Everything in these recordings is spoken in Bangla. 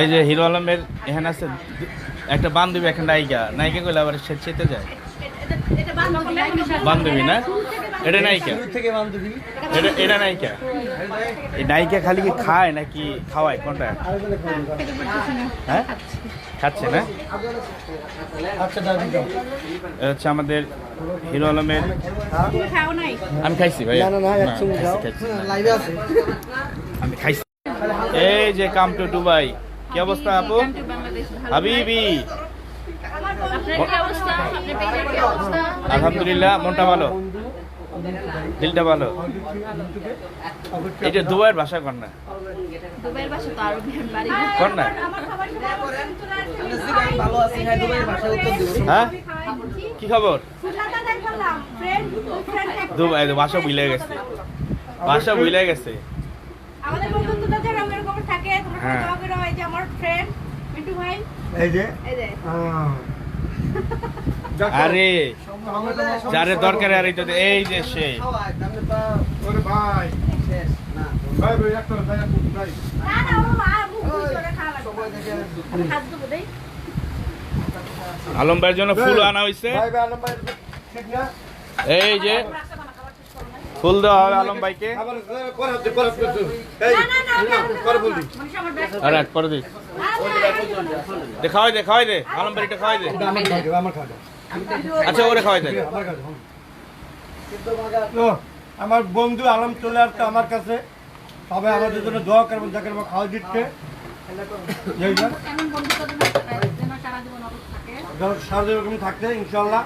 এই যে হিরো আলমের এখানে আছে একটা বান্ধবী একটা নায়িকা। নায়িকা কইলে আবার সে চেতে যায়। বান্ধবী না? এটা নায়িকা। এটা এটা নায়িকা। এই নায়িকা খালি কি খায় নাকি খাওয়ায়? কোনটা? হ্যাঁ? খাচ্ছে না? আচ্ছা হচ্ছে আমাদের হিরো আলমের আমি খাইছি ভাই না, না, না, লাইভে আছে আমি খাইছি এই যে কাম টু দুবাই কি অবস্থা আপু? হাবিবি আলহামদুলিল্লাহ মনটা ভালো। দিলটা ভালো। এটা দুবাইয়ের ভাষা কর না। কর না। হ্যাঁ? কি খবর? দুবাই ভাষা ভুলে গেছে। ভাষা ভুলে গেছে আমাদের বন্ধুত্বটা যে রঙের খবর থাকে তোমরা হ্যাঁ। দোয়া করো যে আমার ফ্রেন্ড মিন্টু ভাই। এই যে? এই যে। আরে যারে দরকার আর এই তো এই যে সে। না। না ও মা মুখ ধরে খাওয়া লাগবে। আমি হাত আলম ভাইয়ের জন্য ফুল আনা হয়েছে ভাই ভাই আলম ভাই ঠিক না? এই যে ফুল দেওয়া হবে আলম ভাইকে। আবার পরে হচ্ছে পরে আর এক দিস দে দে খাওয়াই দে। আলম ভাইটা খাওয়াই দে। আচ্ছা ওরে খাওয়াই দে। আমার কাছে তো আমার বন্ধু আলম চলে আসছে আমার কাছে। সবাই আমাদের জন্য দোয়া করবেন যাকে আমার খাওয়া দিচ্ছে। সারা জীবন থাকতে ইনশাল্লাহ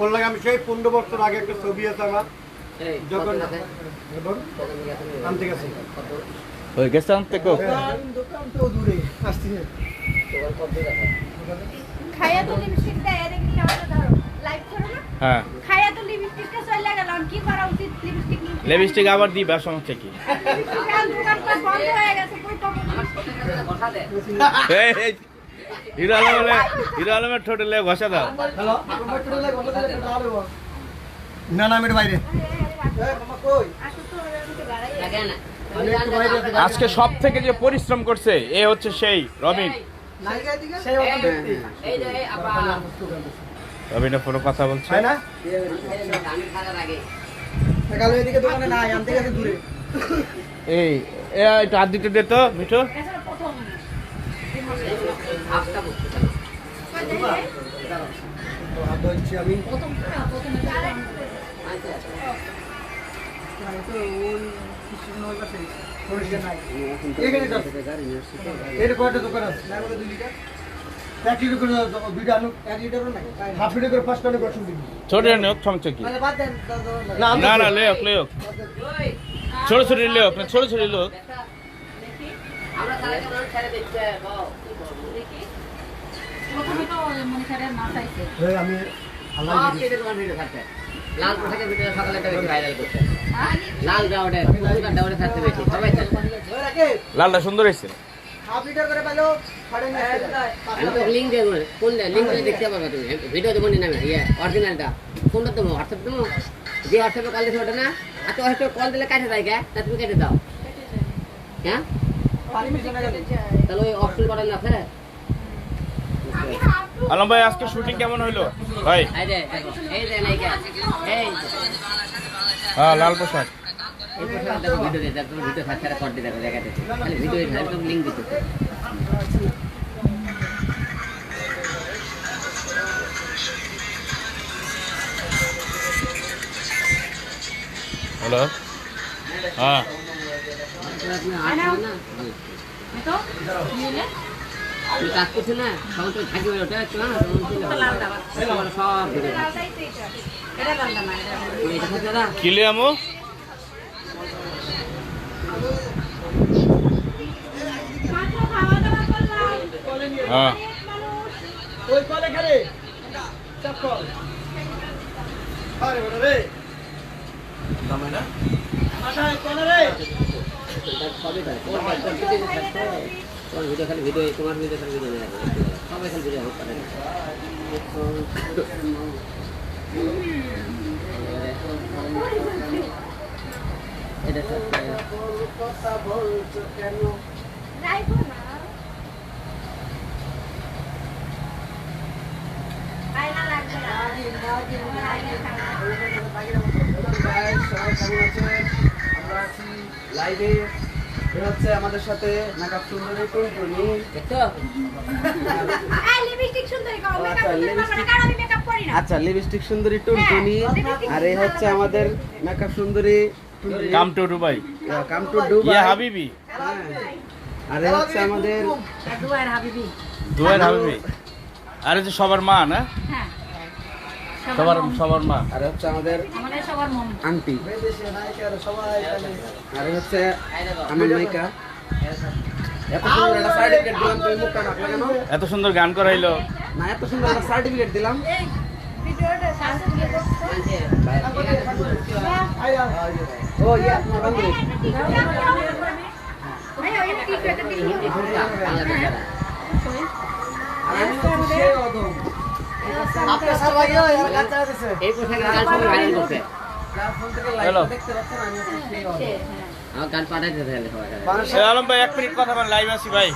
ওর লাগে আমি সেই পনেরো বছর আগে একটা ছবি আছে আমার। যখন আনতে গেছি। ওই গেছে আনতে কো? দোকান তো দূরে আসছি খাইয়া তো লিপস্টিক দেয় এর কি আমাদের ধরো। লাইভ করো না? হ্যাঁ। খাইয়া তো লিপস্টিকটা চলে গেল কি করা উচিত লিপস্টিক লিপস্টিক আবার দিবা সমস্যা কি? দোকান তো বন্ধ হয়ে গেছে কই পাবো এই, এই, হিরো আলমের হিরো আলমের ঠোঁটে ঘষা দাও। হ্যালো? না না আমি বাইরে। আজকে সব থেকে যে পরিশ্রম করছে এ হচ্ছে সেই রবিন। রবিনের পুরো কথা বলছে? না? কালো এদিকে দোকানে নাই আনতে গেছে দূরে এই এ একটু হাত দিতে দে তো মিঠু। আমি এর কয়টা দোকান আছে? এক লিটার করে দুইটা আলু, হাফ লিটার করে পাঁচটা আলু বসুন ছোট হোক সমস্যা কি না, আমি না ছোট ছোট না ছোট ছোট লোক লাল পোশাকের সকালে একটা ভাইরাল লালটা সুন্দর হয়েছে যে হোয়াটসঅ্যাপে কল দিচ্ছে ওটা না? আর তো হোয়াটসঅ্যাপে কল দিলে কাটে যায় কে তা তুমি কেটে দাও। হ্যাঁ? তাহলে ওই অপশন করেন না স্যার আলম ভাই, আজকে শুটিং কেমন হইল? ভাই। হ্যাঁ লাল পোশাক। এই পোশাক দেখো ভিডিও দিয়ে দেখো ভিডিও থাকছে আর কন্টি দেখো দেখাতে খালি ভিডিও একদম লিঙ্ক দিতে হ্যালো হ্যাঁ। কাজ করছ না? তখন তো থাকি ওটা একটু না তখন ছিল। সব ভিডিও এটা। এটা না এটা তুমি এটা থাকছে না কিলে আমু? মাত্র খাওয়া দাওয়া করলাম। হ্যাঁ। ওই কলে খারে চাপ কল। আরে বড় রে। দামে না? মাথায় কলে রে। তার সবই করে তোমার কম্পিটিশন থাকতে তোমার ভিডিও খালি ভিডিও তোমার ভিডিও খালি ভিডিও দেখা সবাই খালি ভিডিও হোক লাইভে এ হচ্ছে আমাদের সাথে মেকআপ সুন্দরী টুনটুনি। এই লিপস্টিক সুন্দরী কাও মেকআপ আচ্ছা, সুন্দরী আচ্ছা লিপস্টিক টুনটুনি আর এই হচ্ছে আমাদের মেকআপ সুন্দরী come to Dubai come to Dubai ইয়া হাবিবি। আর এই হচ্ছে আমাদের দুয়ার হাবিবি। দুয়ের হাবিবি। আরে যে সবার মা না? হ্যাঁ। সবার সবার মা। আর হচ্ছে আমাদের আমাদের আন্টি। আর হচ্ছে আমার নায়িকা। এত সুন্দর একটা সার্টিফিকেট দিলাম তুমি মুখটা ঢাকলা কেন? এত সুন্দর গান করাইলো। না এত সুন্দর একটা সার্টিফিকেট দিলাম। ও ইয়া একটা দিলি আর আমি হচ্ছে আলম ভাই এক মিনিট কথা বল লাইভ আছি ভাই।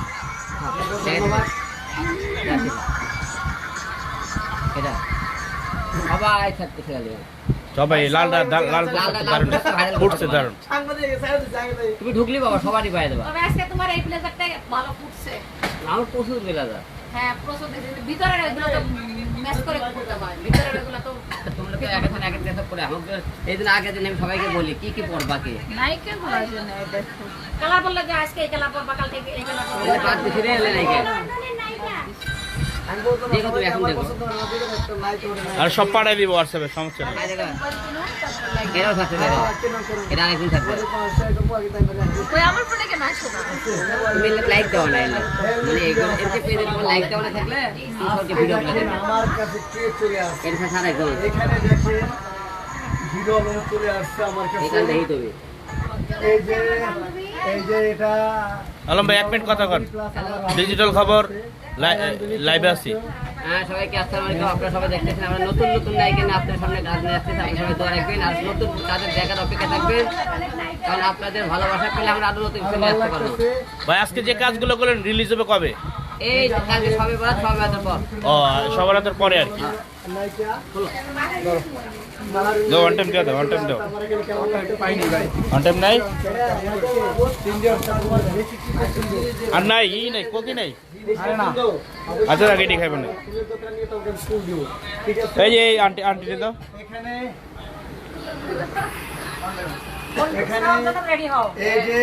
সবাই থাকতে খেলে সবাই লাল দারুণ। ফুটছে দারুণ। তুমি ঢুকলি বাবা সবারই পায়ে দেবা। তবে আজকে তোমার এই ব্লেজারটা ভালো ফুটছে। আমার প্রচুর বেলাদা হ্যাঁ প্রচুর এগুলো তো ম্যাচ করে করতে হয় ভিতরের এগুলো তো তোমরা তো এক একজন এক এক ড্রেস করে আমাকে এই দিন আগে দিন আমি সবাইকে বলি কি কি পরবা কি নাইকে বলার জন্য দেখো কালার বললে যে আজকে এই কালার পরবা কালকে এই কালার আর সব পাঠাই দিব হোয়াটসঅ্যাপে সমস্যা নেই। আয় দেখো। এরাও থাকতে দেখো এটা আরেকদিন থাকবে। আমার ফোনে কেন আসো তুমি লাইক দাও না এলে মানে এগুলো পেজে তোমার লাইক দাও না থাকলে তুমি ভিডিও গুলো আমার কাছে কে চলে আসছে? এটা ছাড়া একদম। এখানে দেখেন ভিডিও চলে আসছে আমার কাছে। এখান দেখি তুমি। এই যে এই যে এটা আলম ভাই এক মিনিট কথা কন। ডিজিটাল খবর। লাইভে আছি। হ্যাঁ সবাইকে আসসালামু আলাইকুম। আপনারা সবাই দেখতেছেন আমরা নতুন নতুন নায়িকা নিয়ে আপনার সামনে নিয়ে আসতেছি আপনারা সবাই দোয়া রাখবেন। আর নতুন কাজের দেখার অপেক্ষা থাকবেন। কারণ আপনাদের ভালোবাসা পেলে আমরা আরও নতুন আসতে পারব। ভাই আজকে যে কাজগুলো করলেন রিলিজ হবে কবে? এই কালকে সবে বরাত সবে বাজার পর। ও সবার হাতের পরে আর কি। দাও ওয়ান টাইম দাও ওয়ান টাইম দাও। ওয়ান টাইম নাই? আর নাই ই নাই কোকি নাই? আচ্ছা আগে এটি খাইবেন না। এই যে আন্টি আন্টি দাও। এখানে এখানে এই যে